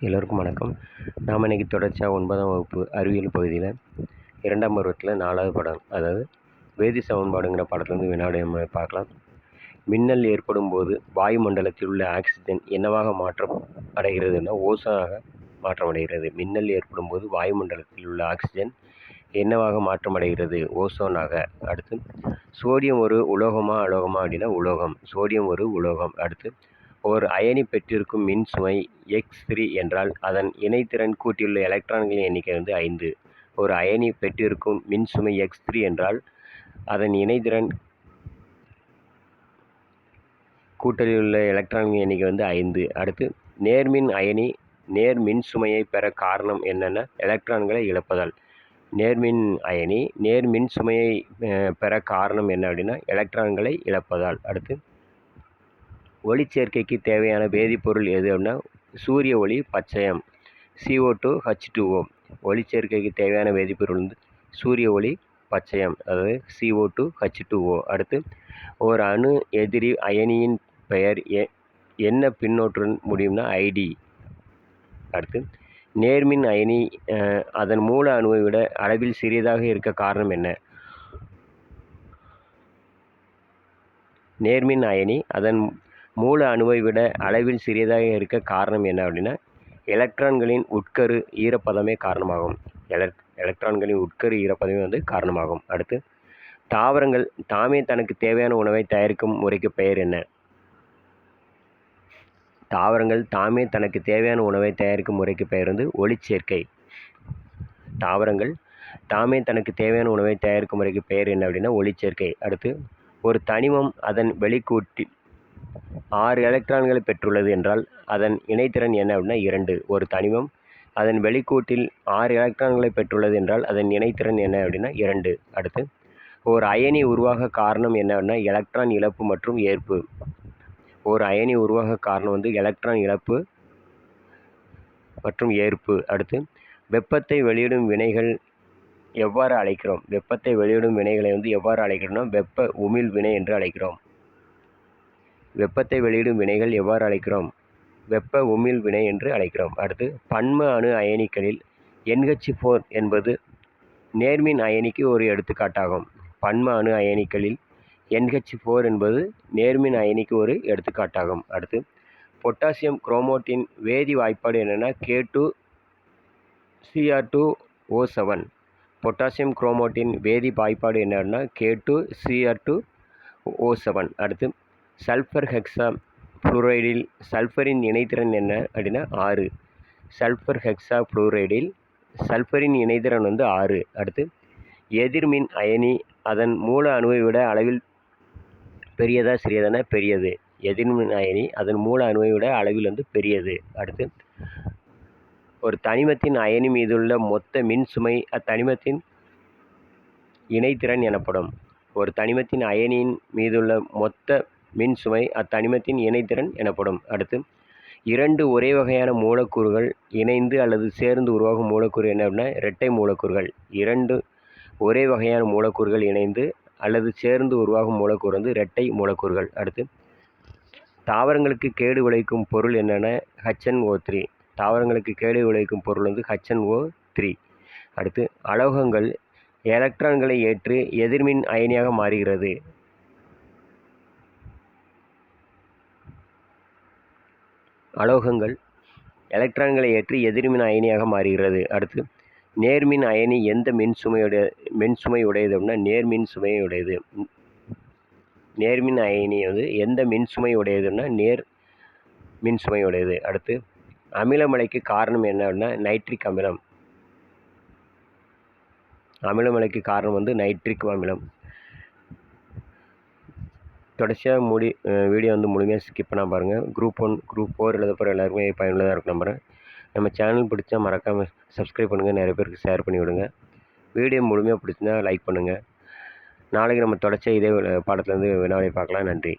எல்லோருக்கும் வணக்கம். நாம் இன்றைக்கி தொடர்ச்சியாக ஒன்பதாம் வகுப்பு அறிவியல் பகுதியில் இரண்டாம் பருவத்தில் நாலாவது படம் அதாவது வேதி சமன்பாடுங்கிற படத்துலேருந்து வினாடி நம்ம பார்க்கலாம். மின்னல் ஏற்படும் போது வாயுமண்டலத்தில் உள்ள ஆக்சிஜன் என்னவாக மாற்றம் அடைகிறதுனா ஓசோனாக மாற்றம் அடைகிறது. மின்னல் ஏற்படும் போது வாயுமண்டலத்தில் உள்ள ஆக்சிஜன் என்னவாக மாற்றம் அடைகிறது? ஓசோனாக. அடுத்து சோடியம் ஒரு உலோகமா அலோகமா அப்படின்னா உலோகம். சோடியம் ஒரு உலோகம். அடுத்து ஓர் அயனி பெற்றிருக்கும் மின்சுமை எக்ஸ் த்ரீ என்றால் அதன் இணைத்திறன் கூட்டியுள்ள எலக்ட்ரான்களின் எண்ணிக்கை வந்து ஐந்து. ஒரு அயனி பெற்றிருக்கும் மின்சுமை எக்ஸ் த்ரீ என்றால் அதன் இணைத்திறன் கூட்டலில் உள்ள எலக்ட்ரான்களின் எண்ணிக்கை வந்து ஐந்து. அடுத்து நேர்மின் அயனி நேர் மின் சுமையை பெற காரணம் என்னென்ன? எலக்ட்ரான்களை இழப்பதால். நேர்மின் அயனி நேர் மின் சுமையை பெற காரணம் என்ன அப்படின்னா எலக்ட்ரான்களை இழப்பதால். அடுத்து ஒளிச்சேர்க்கைக்கு தேவையான வேதிப்பொருள் எது அப்படின்னா சூரிய ஒளி பச்சையம் C O two H two O ஒளிச்சேர்க்கைக்கு தேவையான வேதிப்பொருள் வந்து சூரிய ஒளி பச்சையம் அதாவது சிஓ டூ ஹச் டூஓ அடுத்து ஒரு அணு எதிரி அயனியின் பெயர் எ என்ன பின்னோட்டுடன் முடியும்னா ஐடி அடுத்து நேர்மின் அயனி அதன் மூல அணுவை விட அளவில் சிறியதாக இருக்க காரணம் என்ன? நேர்மின் அயனி அதன் மூல அணுவை விட அளவில் சிறியதாக இருக்க காரணம் என்ன அப்படின்னா எலக்ட்ரான்களின் உட்கரு ஈரப்பதமே காரணமாகும். எலக் எலக்ட்ரான்களின் உட்கரு ஈரப்பதமே வந்து காரணமாகும். அடுத்து தாவரங்கள் தாமே தனக்கு தேவையான உணவை தயாரிக்கும் முறைக்கு பெயர் என்ன? தாவரங்கள் தாமே தனக்கு தேவையான உணவை தயாரிக்கும் முறைக்கு பெயர் வந்து ஒளிச்சேர்க்கை. தாவரங்கள் தாமே தனக்கு தேவையான உணவை தயாரிக்கும் முறைக்கு பெயர் என்ன அப்படின்னா ஒளிச்சேர்க்கை. அடுத்து ஒரு தனிமம் அதன் வெளிக்கூட்டி ஆறு எலக்ட்ரான்களை பெற்றுள்ளது என்றால் அதன் இணைத்திறன் என்ன அப்படின்னா இரண்டு ஒரு தனிமம். அதன் வெளிக்கூட்டில் ஆறு எலக்ட்ரான்களை பெற்றுள்ளது என்றால் அதன் இணைத்திறன் என்ன அப்படின்னா இரண்டு. அடுத்து ஒரு அயனி உருவாக காரணம் என்ன அப்படின்னா எலக்ட்ரான் இழப்பு மற்றும் ஏற்பு. ஒரு அயனி உருவாக காரணம் வந்து எலக்ட்ரான் இழப்பு மற்றும் ஏற்பு. அடுத்து வெப்பத்தை வெளியிடும் வினைகள் எவ்வாறு அழைக்கிறோம்? வெப்பத்தை வெளியிடும் வினைகளை வந்து எவ்வாறு அழைக்கிறோம்னா வெப்ப உமிழ் வினை என்று அழைக்கிறோம். வெப்பத்தை வெளியிடும் வினைகள் எவ்வாறு அழைக்கிறோம்? வெப்ப உமிழ் வினை என்று அழைக்கிறோம். அடுத்து பன்ம அணு அயனிகளில் என்ஹெச் ஃபோர் என்பது நேர்மின் அயனிக்கு ஒரு எடுத்துக்காட்டாகும். பன்ம அணு அயனிகளில் என்ஹெச் ஃபோர் என்பது நேர்மின் அயனிக்கு ஒரு எடுத்துக்காட்டாகும். அடுத்து பொட்டாசியம் குரோமோட்டின் வேதி வாய்ப்பாடு என்னென்னா K two C R two O seven potassium chromatin வேதி வாய்ப்பாடு என்னன்னா K two C R two O seven அடுத்து சல்ஃபர் ஹெக்ஸா ஃப்ளூரைடில் சல்ஃபரின் இணைத்திறன் என்ன அப்படின்னா ஆறு. சல்ஃபர் ஹெக்ஸா ஃப்ளூரைடில் சல்ஃபரின் இணைத்திறன் வந்து ஆறு. அடுத்து எதிர்மின் அயனி அதன் மூல அணுவை விட அளவில் பெரியதா சிறியதான பெரியது. எதிர்மின் அயனி அதன் மூல அணுவை விட அளவில் வந்து பெரியது. அடுத்து ஒரு தனிமத்தின் அயனி மீதுள்ள மொத்த மின் சுமை அத்தனிமத்தின் இணைத்திறன் எனப்படும். ஒரு தனிமத்தின் அயனியின் மீதுள்ள மொத்த மின் சுமை அத்தனிமத்தின் இணைத்திறன் எனப்படும். அடுத்து இரண்டு ஒரே வகையான மூலக்கூறுகள் இணைந்து அல்லது சேர்ந்து உருவாகும் மூலக்கூறு என்ன அப்படின்னா இரட்டை மூலக்கூறுகள். இரண்டு ஒரே வகையான மூலக்கூறுகள் இணைந்து அல்லது சேர்ந்து உருவாகும் மூலக்கூறு வந்து இரட்டை மூலக்கூறுகள். அடுத்து தாவரங்களுக்கு கேடு விளைவிக்கும் பொருள் என்னென்ன ஹச்என் ஓ த்ரீ தாவரங்களுக்கு கேடு விளைவிக்கும் பொருள் வந்து ஹச்என் ஓ த்ரீ அடுத்து அலோகங்கள் எலக்ட்ரான்களை ஏற்று எதிர்மின் அயனியாக மாறுகிறது. அலோகங்கள் எலக்ட்ரான்களை ஏற்றி எதிர்மின் அயனியாக மாறுகிறது. அடுத்து நேர்மின் அயனி எந்த மின் சுமையுடைய மின் சுமை உடையது அப்படின்னா நேர்மின் சுமையை உடையது. நேர்மின் அயனி வந்து எந்த மின் சுமை உடையதுன்னா நேர் மின் சுமை உடையது. அடுத்து அமிலமலைக்கு காரணம் என்ன அப்படின்னா நைட்ரிக் அமிலம். அமிலமலைக்கு காரணம் வந்து நைட்ரிக் அமிலம். தொடர்ச்சியாக முடி வீடியோ வந்து முழுமையாக ஸ்கிப் பண்ணால் பாருங்கள் குரூப் ஒன் குரூப் ஃபோர் எழுத போகிற எல்லாருமே பயனுள்ளதாக இருக்கும் நம்புகிறேன் நம்ம சேனல் பிடிச்சா மறக்காமல் சப்ஸ்கிரைப் பண்ணுங்கள் நிறைய பேருக்கு ஷேர் பண்ணி விடுங்க. வீடியோ முழுமையாக பிடிச்சிருந்தா லைக் பண்ணுங்கள் நாளைக்கு நம்ம தொடர்ச்சியாக இதே பாடத்துலேருந்து வினாவை பார்க்கலாம். நன்றி.